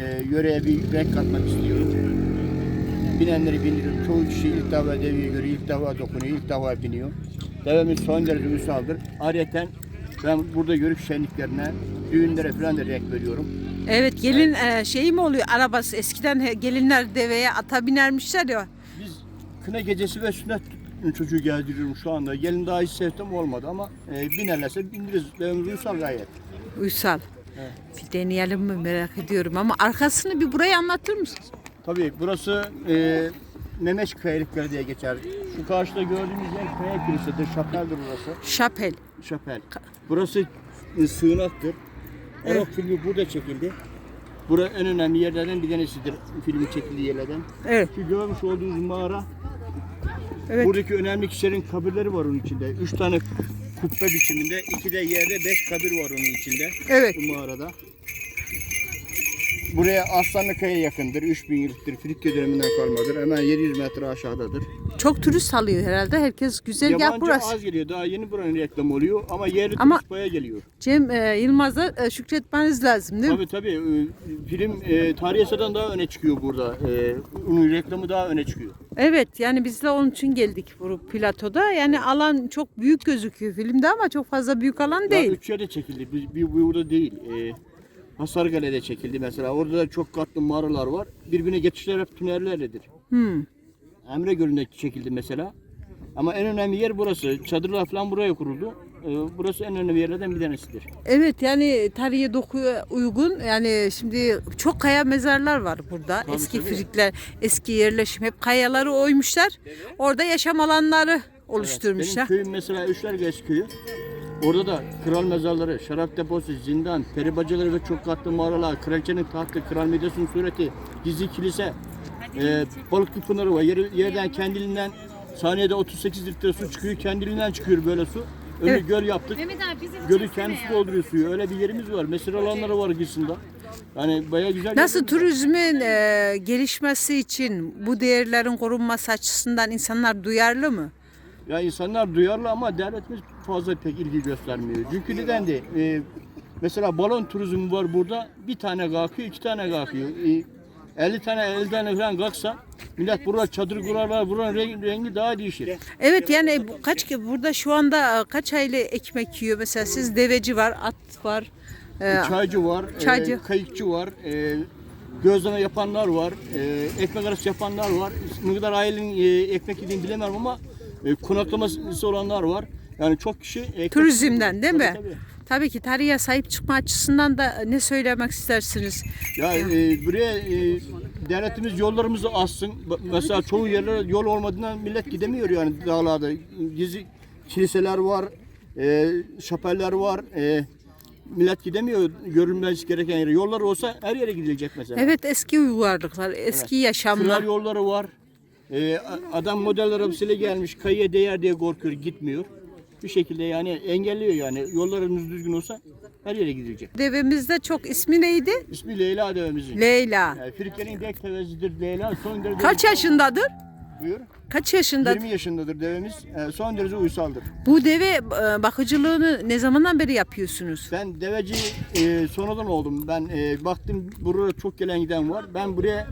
e, yöreye bir renk katmak istiyorum. Binenleri bindiriyorum. Çoğu kişi ilk defa deveye göre ilk defa dokunuyor, ilk defa biniyor. Devemiz son derece uysaldır. Ayrıca ben burada yörük şenliklerine, düğünlere falan da renk veriyorum. Evet gelin e, şey mi oluyor arabası eskiden he- gelinler deveye ata binermişler ya. Biz kına gecesi ve sünnet çocuğu gezdiriyorum şu anda. Gelin daha hiç sevdim olmadı ama e, binerlerse bindiririz. Devemiz uysal gayet. Uysal. Evet. Bir deneyelim mi merak ediyorum ama arkasını bir burayı anlatır mısınız? Tabii burası e, Memeş Kayalıkları diye geçer. Şu karşıda gördüğünüz yer Kaya Kilisesi'dir, şapeldir burası. Şapel. Şapel. Burası e, sığınaktır. Arap filmi burada çekildi. Bura en önemli yerlerden bir tanesidir filmin çekildiği yerlerden. Evet. Şu görmüş olduğunuz mağara, Evet. buradaki önemli kişilerin kabirleri var onun içinde. Üç tane kubbe biçiminde, iki de yerde beş kabir var onun içinde. Evet. Bu mağarada. Buraya Aslanlıkaya yakındır. 3000 yıllıktır. Frikya döneminden kalmadır. Hemen 700 metre aşağıdadır. Çok turist alıyor herhalde. Herkes güzergah Yabancı burası. az geliyor. Daha yeni buranın reklamı oluyor. Ama yerli Ama- turist baya geliyor. Cem e, Yılmaz'a e, şükretmeniz lazım değil mi? Tabii tabii. e, Film e, eserden daha öne çıkıyor burada. E, onun reklamı daha öne çıkıyor. Evet yani biz de onun için geldik bu platoda. Yani alan çok büyük gözüküyor filmde ama çok fazla büyük alan değil. üç yerde çekildi. Bir, bir burada değil. E, Hasargale'de çekildi mesela. Orada da çok katlı mağaralar var. Birbirine geçişler hep tünellerledir. Hmm. Emre Gölü'nde çekildi mesela. Ama en önemli yer burası. Çadırlar falan buraya kuruldu. E, burası en önemli yerlerden bir tanesidir. Evet yani tarihe dokuya uygun yani şimdi çok kaya mezarlar var burada. Tabii, eski tabii. frikler, eski yerleşim hep kayaları oymuşlar. Orada yaşam alanları oluşturmuşlar. Benim köyüm mesela Üçlergeç köyü. Orada da kral mezarları, şarap deposu, zindan, peri bacaları ve çok katlı mağaralar, kraliçenin tahtı, kral Midas'ın sureti, gizli kilise, e, balıklı pınarı var. Yer, yerden kendiliğinden saniyede 38 litre su çıkıyor, kendiliğinden çıkıyor böyle su. Önü Evet. göl yaptık. Mehmet abi bizim Gölü kendisi dolduruyor suyu. Öyle bir yerimiz var. Mesir alanları var gitsinda. Yani bayağı güzel. Nasıl turizmin e, gelişmesi için bu değerlerin korunması açısından insanlar duyarlı mı? Ya insanlar duyarlı ama devletimiz fazla pek ilgi göstermiyor. Çünkü neden de e, mesela balon turizmi var burada. Bir tane kalkıyor, iki tane kalkıyor. E, 50 tane 50 tane falan kalksa millet burada çadır kurarlar. Buranın rengi, rengi daha değişir. Evet yani bu kaç ki burada şu anda e, kaç aile ekmek yiyor mesela siz deveci var, at var. e, Çaycı var, Çaycı. e, kayıkçı var, e, gözleme yapanlar var, e, ekmek arası yapanlar var. Ne kadar ailenin e, ekmek yediğini bilemem ama e, konaklaması olanlar var. Yani çok kişi ekmek... turizmden değil mi? Tabii, tabii. Tabii ki tarihe sahip çıkma açısından da ne söylemek istersiniz? Ya e, buraya e, devletimiz yollarımızı açsın. Ba- Mesela çoğu yerlere yol olmadığından millet gidemiyor yani dağlarda. Gizli kiliseler var, e, şapeller var. E, millet gidemiyor görülmesi gereken yere. Yollar olsa her yere gidilecek mesela. Evet eski uygarlıklar, eski yaşamlar. Kral yolları var. E, a- adam model arabasıyla gelmiş kayıya değer diye korkuyor gitmiyor. Bir şekilde yani engelliyor yani. Yollarımız düzgün olsa her yere gidilecek. Devemizde çok ismi neydi? İsmi Leyla devemizin. Leyla. Yani Firike'nin dek tevezidir Leyla. Son derece Kaç yaşındadır? Buyur. Kaç yaşında? 20 yaşındadır devemiz. Ee, son derece uysaldır. Bu deve e, bakıcılığını ne zamandan beri yapıyorsunuz? Ben deveci e, sonradan oldum. Ben e, baktım burada çok gelen giden var. Ben buraya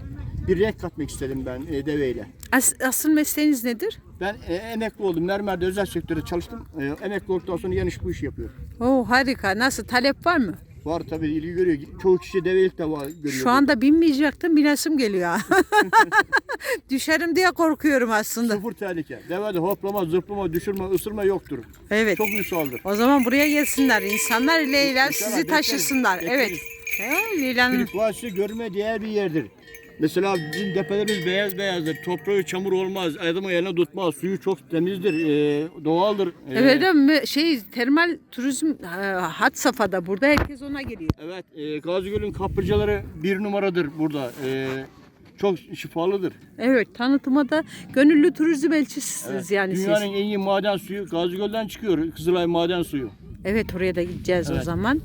bir renk katmak istedim ben e, deveyle. As- asıl mesleğiniz nedir? Ben e, emekli oldum. Mermer'de özel sektörde çalıştım. E, emekli olduktan sonra yan iş bu işi yapıyorum. Oo harika. Nasıl talep var mı? Var tabii ilgi görüyor. Çoğu kişi develik de var görüyor. Şu anda binmeyecektim, binesim geliyor. Düşerim diye korkuyorum aslında. Sıfır tehlike. Devede hoplama, zıplama, düşürme, ısırma yoktur. Evet. Çok uysaldır. O zaman buraya gelsinler insanlar İnşallah sizi bekleriz, taşısınlar. bekleriz. Evet. He, Leyla'nın Kırık Vadisi görme değer bir yerdir. Mesela bizim tepelerimiz beyaz beyazdır. Toprağı çamur olmaz. Adamı eline tutmaz. Suyu çok temizdir. e, doğaldır. E, Evet ama şey termal turizm e, had safhada burada herkes ona geliyor. Evet. E, Gazigöl'ün kaplıcaları bir numaradır burada. E, çok şifalıdır. Evet tanıtıma da gönüllü turizm elçisisiniz yani Dünyanın siz. en iyi maden suyu Gazigöl'den çıkıyor. Kızılay maden suyu. Evet oraya da gideceğiz o Evet. zaman.